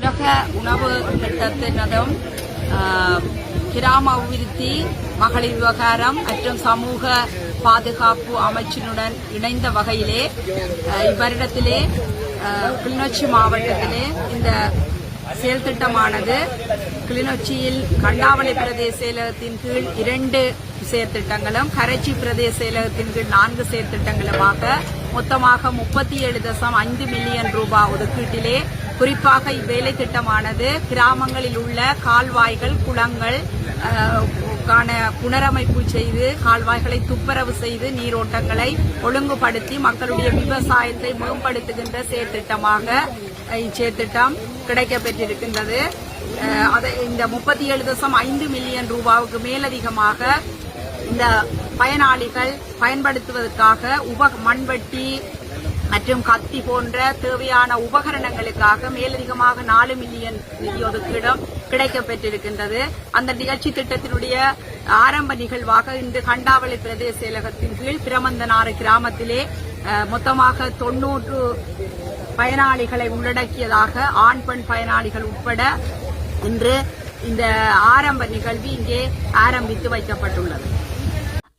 உலக உணவு திட்டத்தினதும் கிராம அபிவிருத்தி மகளிர் விவகாரம் மற்றும் சமூக பாதுகாப்பு அமைச்சினுடன் இணைந்த வகையிலே இவ்வருடத்திலே கிளிநொச்சி மாவட்டத்திலே இந்த செயல் திட்டமானது கிளிநொச்சியில் கண்டாவளி பிரதேச செயலகத்தின் கீழ் இரண்டு செயற்திட்டங்களும் கரைச்சி பிரதேச செயலகத்தின் கீழ் நான்கு செயற்திட்டங்களுமாக மொத்தமாக முப்பத்தி ஏழு தசம் ஐந்து மில்லியன் ரூபாய் ஒதுக்கீட்டிலே குறிப்பாக இவ்வேலை திட்டமானது கிராமங்களில் உள்ள கால்வாய்கள் குளங்கள் கான புனரமைப்பு செய்து கால்வாய்களை துப்புரவு செய்து நீரோட்டங்களை ஒழுங்குபடுத்தி மக்களுடைய விவசாயத்தை மேம்படுத்துகின்ற செயற்திட்டமாக இச்செயற்திட்டம் கிடைக்கப்பெற்றிருக்கின்றது. அதை இந்த முப்பத்தி ஏழு தசம் ஐந்து மில்லியன் ரூபாவுக்கு மேலதிகமாக இந்த பயனாளிகள் பயன்படுத்துவதற்காக உப மண்வெட்டி மற்றும் கத்தி போன்ற தேவையான உபகரணங்களுக்காக மேலதிகமாக நாலு மில்லியன் நிதி ஒதுக்கீடும் கிடைக்கப்பெற்றிருக்கின்றது அந்த நிகழ்ச்சி திட்டத்தினுடைய ஆரம்ப நிகழ்வாக இன்று கண்டாவளி பிரதேச செயலகத்தின் கீழ் பிரமந்தனாறு கிராமத்திலே மொத்தமாக தொன்னூற்று பயனாளிகளை உள்ளடக்கியதாக ஆண் பெண் பயனாளிகள் உட்பட இன்று இந்த ஆரம்ப நிகழ்வு இங்கே ஆரம்பித்து வைக்கப்பட்டுள்ளது.